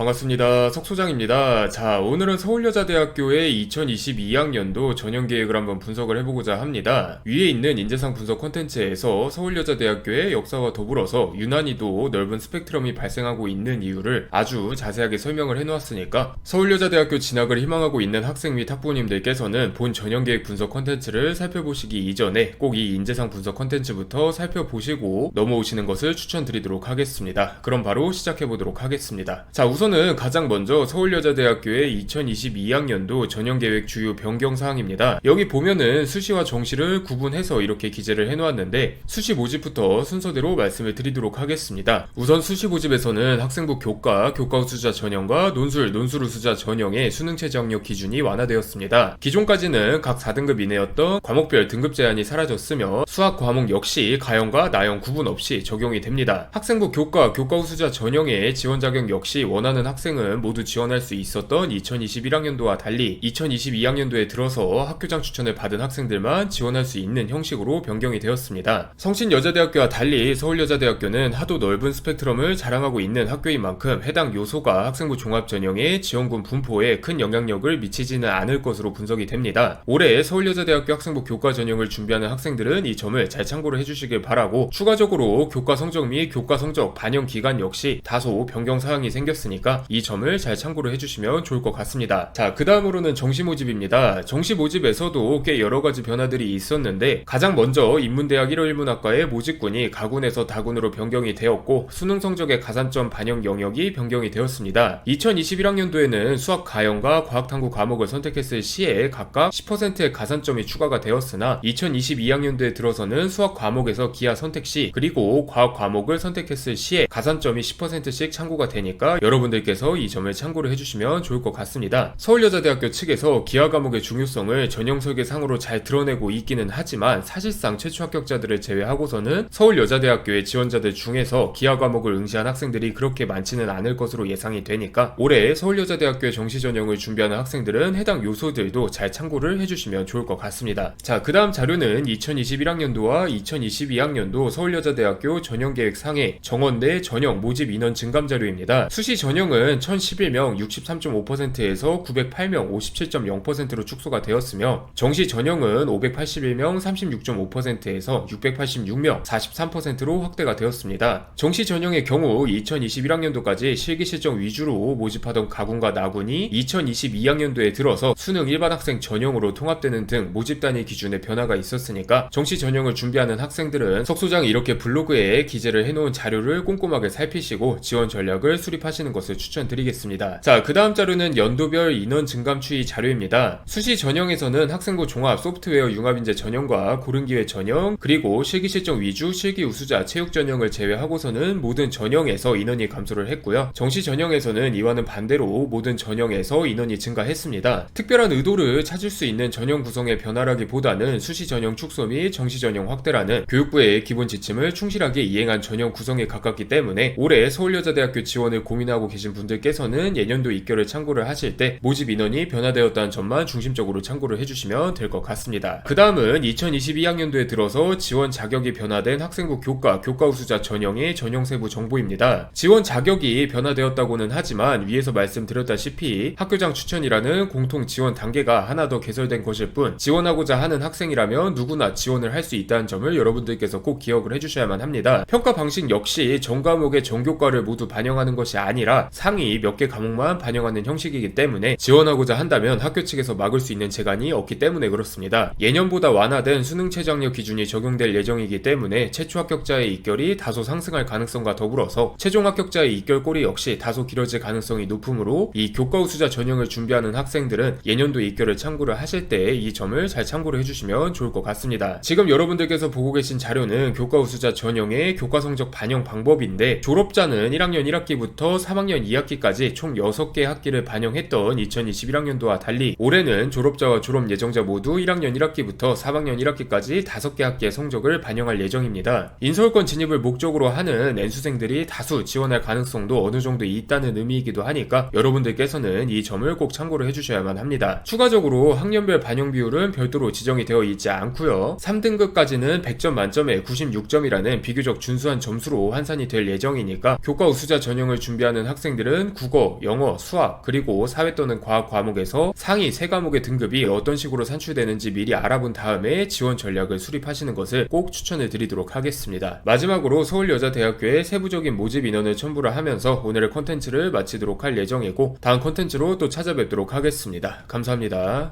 반갑습니다. 석 소장입니다. 자, 오늘은 서울여자대학교의 2022학년도 전형 계획을 한번 분석을 해보고자 합니다. 위에 있는 인재상 분석 콘텐츠에서 서울여자대학교의 역사와 더불어서 유난히도 넓은 스펙트럼이 발생하고 있는 이유를 아주 자세하게 설명을 해놓았으니까 서울여자대학교 진학을 희망하고 있는 학생 및 학부모님들께서는 본 전형 계획 분석 콘텐츠를 살펴보시기 이전에 꼭 이 인재상 분석 콘텐츠부터 살펴보시고 넘어오시는 것을 추천드리도록 하겠습니다. 그럼 바로 시작해보도록 하겠습니다. 자, 우선 은 가장 먼저 서울여자대학교의 2022학년도 전형계획 주요 변경사항입니다. 여기 보면은 수시와 정시를 구분해서 이렇게 기재를 해놓았는데 수시 모집부터 순서대로 말씀을 드리도록 하겠습니다. 우선 수시 모집에서는 학생부 교과, 교과 우수자 전형과 논술, 논술 우수자 전형의 수능 최저학력 기준이 완화되었습니다. 기존까지는 각 4등급 이내였던 과목별 등급 제한이 사라졌으며 수학 과목 역시 가형과 나형 구분 없이 적용이 됩니다. 학생부 교과, 교과 우수자 전형의 지원 자격 역시 원하는 학생은 모두 지원할 수 있었던 2021학년도와 달리 2022학년도에 들어서 학교장 추천을 받은 학생들만 지원할 수 있는 형식으로 변경이 되었습니다. 성신여자대학교와 달리 서울여자대학교는 하도 넓은 스펙트럼을 자랑하고 있는 학교인 만큼 해당 요소가 학생부 종합 전형의 지원군 분포에 큰 영향력을 미치지는 않을 것으로 분석이 됩니다. 올해 서울여자대학교 학생부 교과 전형을 준비하는 학생들은 이 점을 잘 참고를 해주시길 바라고 추가적으로 교과 성적 및 교과 성적 반영 기간 역시 다소 변경 사항이 생겼으니까 이 점을 잘 참고를 해주시면 좋을 것 같습니다. 자, 그 다음으로는 정시 모집입니다. 정시 모집에서도 꽤 여러 가지 변화들이 있었는데 가장 먼저 인문대학 1호 일문학과의 모집군이 가군에서 다군으로 변경이 되었고 수능 성적의 가산점 반영 영역이 변경이 되었습니다. 2021학년도에는 수학 가형과 과학탐구 과목을 선택했을 시에 각각 10%의 가산점이 추가가 되었으나 2022학년도에 들어서는 수학 과목에서 기하 선택 시 그리고 과학 과목을 선택했을 시에 가산점이 10%씩 참고가 되니까 여러분들 께서 이 점을 참고를 해주시면 좋을 것 같습니다. 서울여자대학교 측에서 기하 과목의 중요성을 전형 설계 상으로 잘 드러내고 있기는 하지만 사실상 최초 합격자들을 제외하고서는 서울여자대학교의 지원자들 중에서 기하 과목을 응시한 학생들이 그렇게 많지는 않을 것으로 예상이 되니까 올해 서울여자대학교의 정시 전형을 준비하는 학생들은 해당 요소들도 잘 참고를 해주시면 좋을 것 같습니다. 자, 그 다음 자료는 2021학년도와 2022학년도 서울여자대학교 전형계획 상해 정원대 전형 모집 인원 증감 자료입니다. 수시 전형 은 1011명 63.5%에서 908명 57.0%로 축소가 되었으며 정시 전형은 581명 36.5%에서 686명 43%로 확대가 되었습니다. 정시 전형의 경우 2021학년도까지 실기 실정 위주로 모집하던 가군과 나군이 2022학년도에 들어서 수능 일반 학생 전형으로 통합되는 등 모집 단위 기준에 변화가 있었으니까 정시 전형을 준비하는 학생들은 석소장이 이렇게 블로그에 기재를 해놓은 자료를 꼼꼼하게 살피시고 지원 전략을 수립하시는 것을 추천드리겠습니다. 자, 그 다음 자료는 연도별 인원 증감 추이 자료입니다. 수시 전형에서는 학생부 종합 소프트웨어 융합인재 전형과 고른기회 전형, 그리고 실기 실정 위주 실기 우수자 체육 전형을 제외하고서는 모든 전형에서 인원이 감소를 했고요. 정시 전형에서는 이와는 반대로 모든 전형에서 인원이 증가했습니다. 특별한 의도를 찾을 수 있는 전형 구성의 변화라기보다는 수시 전형 축소 및 정시 전형 확대라는 교육부의 기본 지침을 충실하게 이행한 전형 구성에 가깝기 때문에 올해 서울여자대학교 지원을 고민하고 계신 분들께서는 예년도 입결을 참고를 하실 때 모집 인원이 변화되었다는 점만 중심적으로 참고를 해주시면 될 것 같습니다. 그 다음은 2022학년도에 들어서 지원 자격이 변화된 학생부 교과, 교과 우수자 전형의 전형 세부 정보입니다. 지원 자격이 변화되었다고는 하지만 위에서 말씀드렸다시피 학교장 추천이라는 공통 지원 단계가 하나 더 개설된 것일 뿐 지원하고자 하는 학생이라면 누구나 지원을 할 수 있다는 점을 여러분들께서 꼭 기억을 해주셔야만 합니다. 평가 방식 역시 전 과목의 전교과를 모두 반영하는 것이 아니라 상위 몇 개 과목만 반영하는 형식이기 때문에 지원하고자 한다면 학교 측에서 막을 수 있는 재간이 없기 때문에 그렇습니다. 예년보다 완화된 수능 최저학력 기준이 적용될 예정이기 때문에 최초 합격자의 입결이 다소 상승할 가능성과 더불어서 최종 합격자의 입결골이 역시 다소 길어질 가능성이 높으므로 이 교과 우수자 전형을 준비하는 학생들은 예년도 입결을 참고를 하실 때 이 점을 잘 참고를 해주시면 좋을 것 같습니다. 지금 여러분들께서 보고 계신 자료는 교과 우수자 전형의 교과 성적 반영 방법인데 졸업자는 1학년 1학기부터 3학년 2학기까지 총 6개 학기를 반영했던 2021학년도와 달리 올해는 졸업자와 졸업 예정자 모두 1학년 1학기부터 3학년 1학기까지 5개 학기의 성적을 반영할 예정입니다. 인서울권 진입을 목적으로 하는 N수생들이 다수 지원할 가능성도 어느 정도 있다는 의미이기도 하니까 여러분들께서는 이 점을 꼭 참고를 해주셔야만 합니다. 추가적으로 학년별 반영 비율은 별도로 지정이 되어 있지 않고요. 3등급까지는 100점 만점에 96점이라는 비교적 준수한 점수로 환산이 될 예정이니까 교과 우수자 전형을 준비하는 학생 학생들은 국어, 영어, 수학, 그리고 사회 또는 과학 과목에서 상위 세 과목의 등급이 어떤 식으로 산출되는지 미리 알아본 다음에 지원 전략을 수립하시는 것을 꼭 추천해 드리도록 하겠습니다. 마지막으로 서울여자대학교의 세부적인 모집 인원을 첨부를 하면서 오늘의 컨텐츠를 마치도록 할 예정이고 다음 컨텐츠로 또 찾아뵙도록 하겠습니다. 감사합니다.